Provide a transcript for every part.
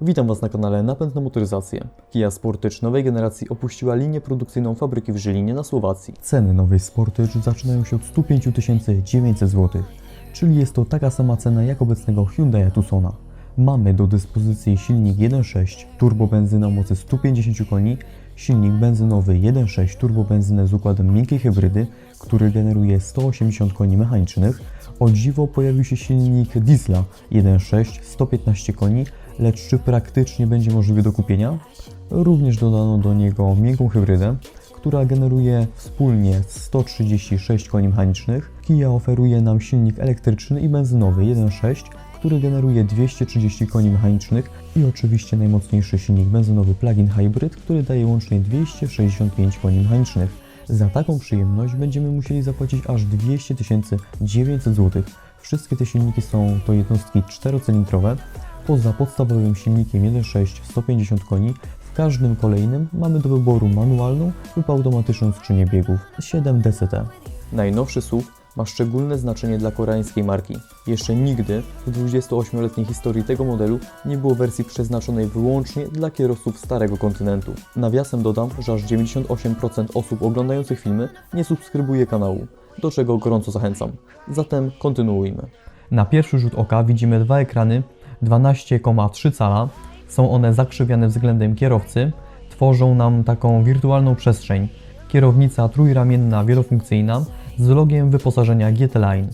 Witam Was na kanale Napęd na motoryzację. Kia Sportage nowej generacji opuściła linię produkcyjną fabryki w Żylinie na Słowacji. Ceny nowej Sportage zaczynają się od 105 900 zł, czyli jest to taka sama cena jak obecnego Hyundai Tucsona. Mamy do dyspozycji silnik 1.6 turbobenzyna o mocy 150 koni, silnik benzynowy 1.6 turbobenzynę z układem miękkiej hybrydy, który generuje 180 koni mechanicznych. O dziwo pojawił się silnik diesla 1.6 115 koni, lecz czy praktycznie będzie możliwy do kupienia? Również dodano do niego miękką hybrydę, która generuje wspólnie 136 koni mechanicznych. Kia oferuje nam silnik elektryczny i benzynowy 1.6, który generuje 230 koni mechanicznych i oczywiście najmocniejszy silnik benzynowy plug-in hybrid, który daje łącznie 265 koni mechanicznych. Za taką przyjemność będziemy musieli zapłacić aż 200 900 zł. Wszystkie te silniki są to jednostki czterocylindrowe. Poza podstawowym silnikiem 1.6 150 koni, w każdym kolejnym mamy do wyboru manualną lub automatyczną skrzynię biegów 7 DCT. Najnowszy SUV ma szczególne znaczenie dla koreańskiej marki. Jeszcze nigdy w 28-letniej historii tego modelu nie było wersji przeznaczonej wyłącznie dla kierowców starego kontynentu. Nawiasem dodam, że aż 98% osób oglądających filmy nie subskrybuje kanału, do czego gorąco zachęcam. Zatem kontynuujmy. Na pierwszy rzut oka widzimy dwa ekrany 12,3 cala. Są one zakrzywiane względem kierowcy, tworzą nam taką wirtualną przestrzeń. Kierownica trójramienna, wielofunkcyjna z logiem wyposażenia GT Line,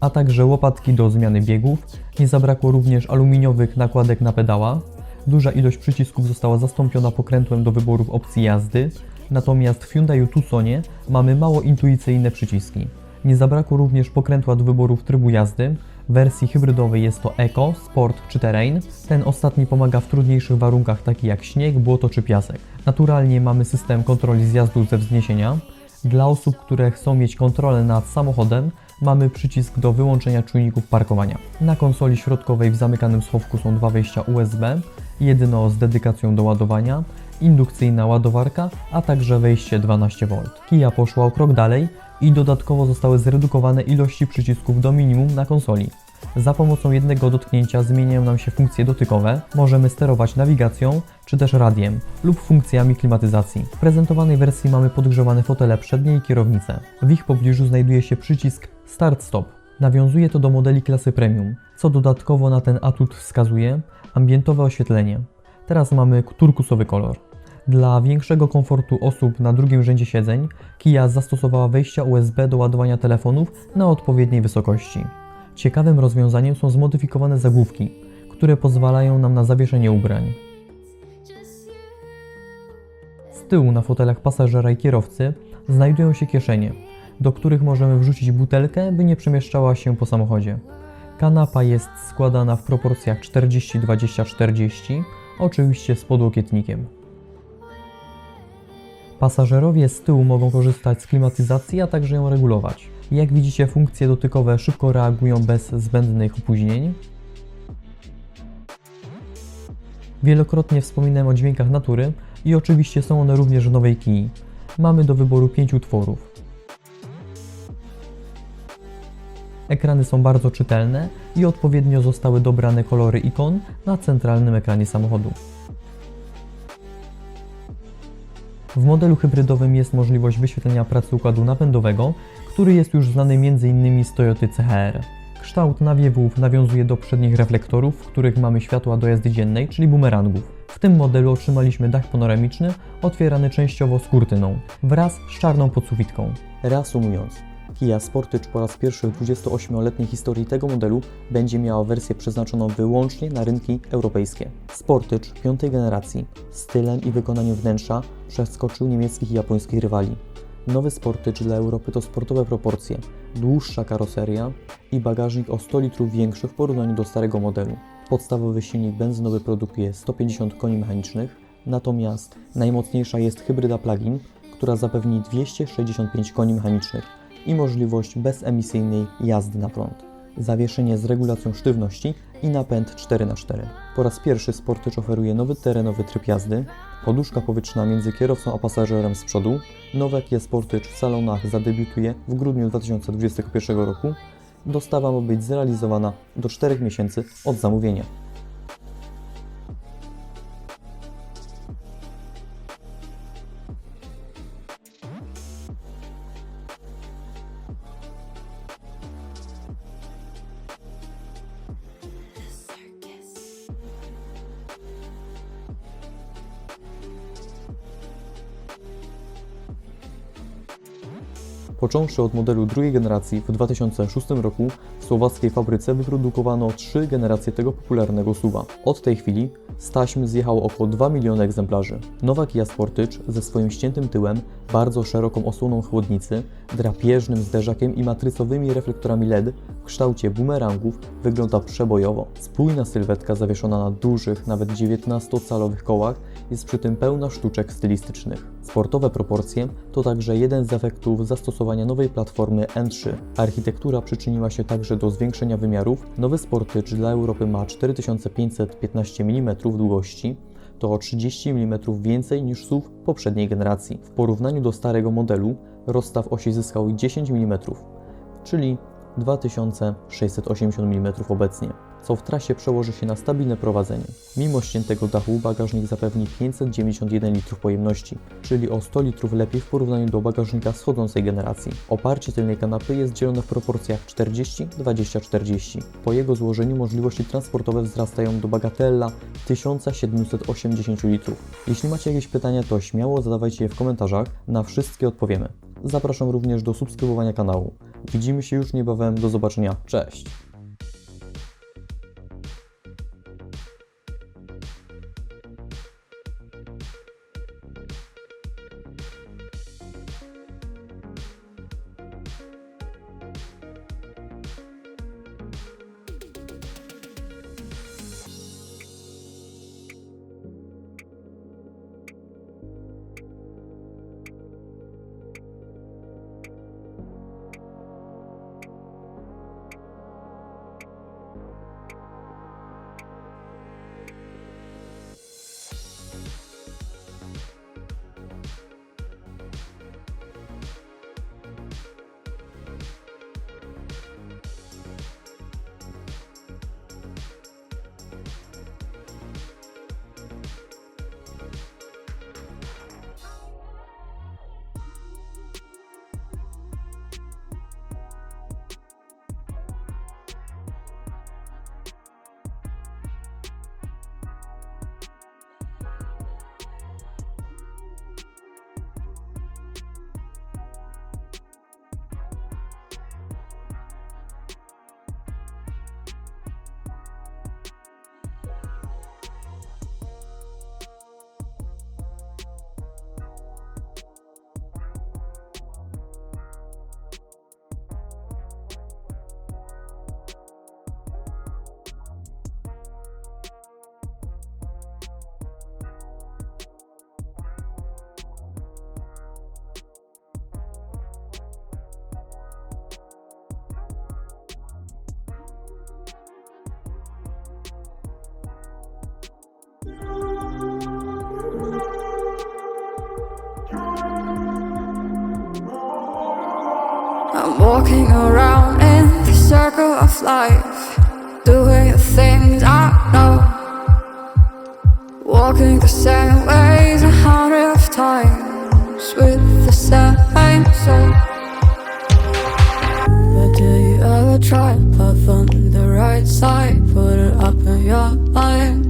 a także łopatki do zmiany biegów. Nie zabrakło również aluminiowych nakładek na pedała. Duża ilość przycisków została zastąpiona pokrętłem do wyborów opcji jazdy, natomiast w Hyundai Tucsonie mamy mało intuicyjne przyciski. Nie zabrakło również pokrętła do wyborów trybu jazdy. W wersji hybrydowej jest to Eco, Sport czy Terrain. Ten ostatni pomaga w trudniejszych warunkach takich jak śnieg, błoto czy piasek. Naturalnie mamy system kontroli zjazdu ze wzniesienia. Dla osób, które chcą mieć kontrolę nad samochodem, mamy przycisk do wyłączenia czujników parkowania. Na konsoli środkowej w zamykanym schowku są dwa wejścia USB, jedno z dedykacją do ładowania, indukcyjna ładowarka, a także wejście 12V. Kia poszła o krok dalej i dodatkowo zostały zredukowane ilości przycisków do minimum na konsoli. Za pomocą jednego dotknięcia zmieniają nam się funkcje dotykowe, możemy sterować nawigacją czy też radiem lub funkcjami klimatyzacji. W prezentowanej wersji mamy podgrzewane fotele przednie i kierownicę. W ich pobliżu znajduje się przycisk Start-Stop. Nawiązuje to do modeli klasy Premium, co dodatkowo na ten atut wskazuje ambientowe oświetlenie. Teraz mamy turkusowy kolor. Dla większego komfortu osób na drugim rzędzie siedzeń, Kia zastosowała wejścia USB do ładowania telefonów na odpowiedniej wysokości. Ciekawym rozwiązaniem są zmodyfikowane zagłówki, które pozwalają nam na zawieszenie ubrań. Z tyłu na fotelach pasażera i kierowcy znajdują się kieszenie, do których możemy wrzucić butelkę, by nie przemieszczała się po samochodzie. Kanapa jest składana w proporcjach 40-20-40, oczywiście z podłokietnikiem. Pasażerowie z tyłu mogą korzystać z klimatyzacji, a także ją regulować. Jak widzicie, funkcje dotykowe szybko reagują bez zbędnych opóźnień. Wielokrotnie wspominałem o dźwiękach natury i oczywiście są one również w nowej Kii. Mamy do wyboru pięciu utworów. Ekrany są bardzo czytelne i odpowiednio zostały dobrane kolory ikon na centralnym ekranie samochodu. W modelu hybrydowym jest możliwość wyświetlenia pracy układu napędowego, który jest już znany m.in. z Toyoty CHR. Kształt nawiewów nawiązuje do przednich reflektorów, w których mamy światła do jazdy dziennej, czyli bumerangów. W tym modelu otrzymaliśmy dach panoramiczny, otwierany częściowo z kurtyną, wraz z czarną podsufitką. Reasumując, Kia Sportage po raz pierwszy w 28-letniej historii tego modelu będzie miała wersję przeznaczoną wyłącznie na rynki europejskie. Sportage piątej generacji stylem i wykonaniem wnętrza przeskoczył niemieckich i japońskich rywali. Nowy Sportage dla Europy to sportowe proporcje, dłuższa karoseria i bagażnik o 100 litrów większy w porównaniu do starego modelu. Podstawowy silnik benzynowy produkuje 150 koni mechanicznych, natomiast najmocniejsza jest hybryda plug-in, która zapewni 265 koni mechanicznych i możliwość bezemisyjnej jazdy na prąd. Zawieszenie z regulacją sztywności i napęd 4x4. Po raz pierwszy Sportage oferuje nowy terenowy tryb jazdy, poduszka powietrzna między kierowcą a pasażerem z przodu. Nowe Kia Sportage w salonach zadebiutuje w grudniu 2021 roku. Dostawa ma być zrealizowana do 4 miesięcy od zamówienia. Począwszy od modelu drugiej generacji w 2006 roku w słowackiej fabryce wyprodukowano trzy generacje tego popularnego suwa. Od tej chwili z taśm zjechało około 2 miliony egzemplarzy. Nowa Kia Sportage ze swoim ściętym tyłem, bardzo szeroką osłoną chłodnicy, drapieżnym zderzakiem i matrycowymi reflektorami LED w kształcie bumerangów wygląda przebojowo. Spójna sylwetka zawieszona na dużych, nawet 19-calowych kołach jest przy tym pełna sztuczek stylistycznych. Sportowe proporcje to także jeden z efektów zastosowania nowej platformy N3. Architektura przyczyniła się także do zwiększenia wymiarów. Nowy Sportage dla Europy ma 4515 mm długości, to o 30 mm więcej niż SUV poprzedniej generacji. W porównaniu do starego modelu rozstaw osi zyskał 10 mm, czyli 2680 mm obecnie, co w trasie przełoży się na stabilne prowadzenie. Mimo ściętego dachu bagażnik zapewni 591 litrów pojemności, czyli o 100 litrów lepiej w porównaniu do bagażnika schodzącej generacji. Oparcie tylnej kanapy jest dzielone w proporcjach 40-20-40. Po jego złożeniu możliwości transportowe wzrastają do bagatella 1780 litrów. Jeśli macie jakieś pytania, to śmiało zadawajcie je w komentarzach, na wszystkie odpowiemy. Zapraszam również do subskrybowania kanału. Widzimy się już niebawem, do zobaczenia, cześć! Walking around in the circle of life, doing the things I know. Walking the same ways a hundred of times with the same soul. But do you ever try path on the right side? Put it up in your mind.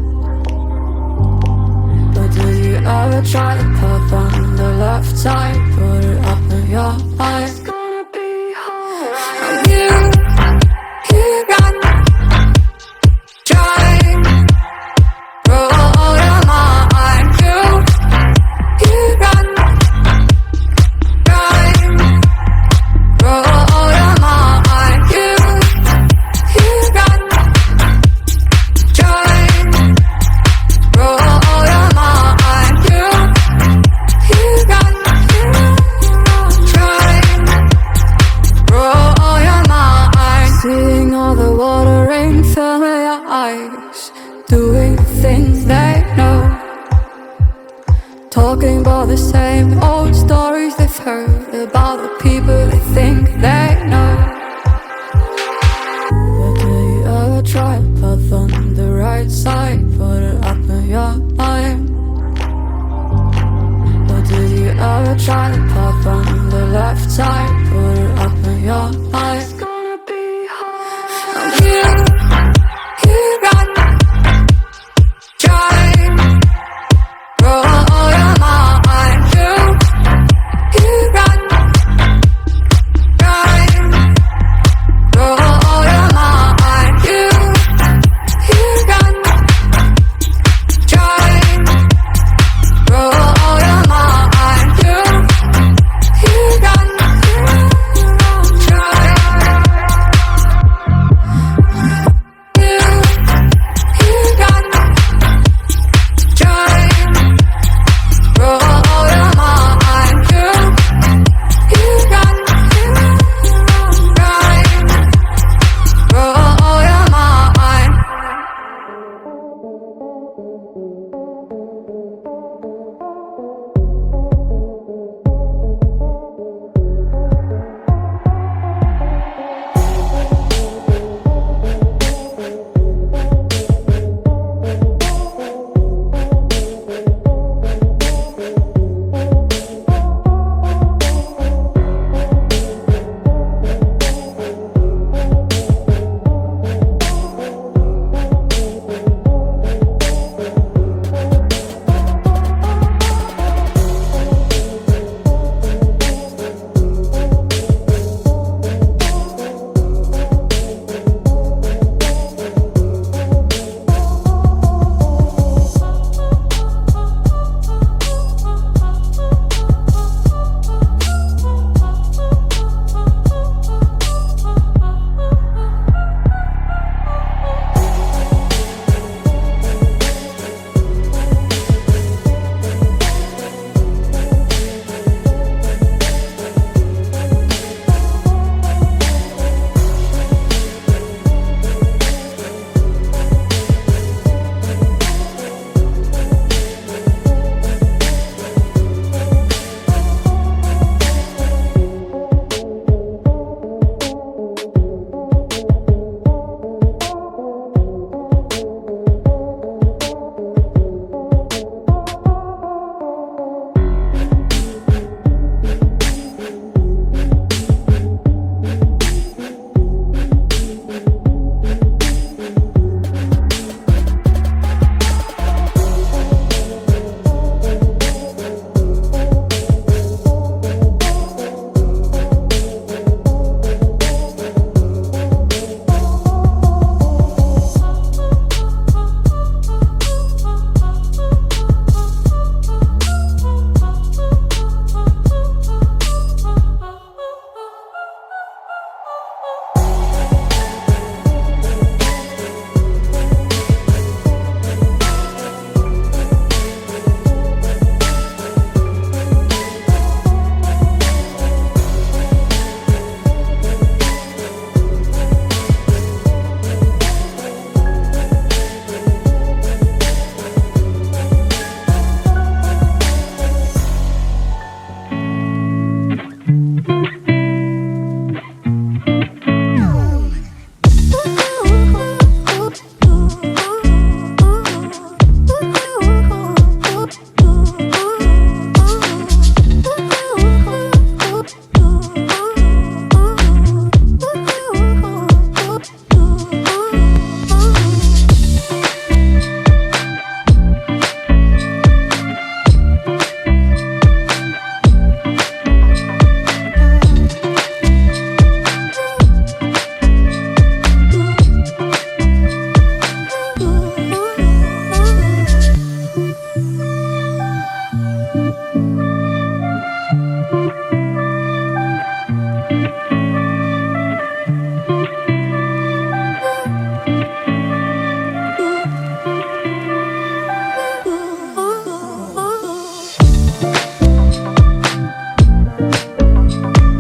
But do you ever try path on the left side? Put it up in your mind. I'm you ever try to path on the left side? Put it up in your mind.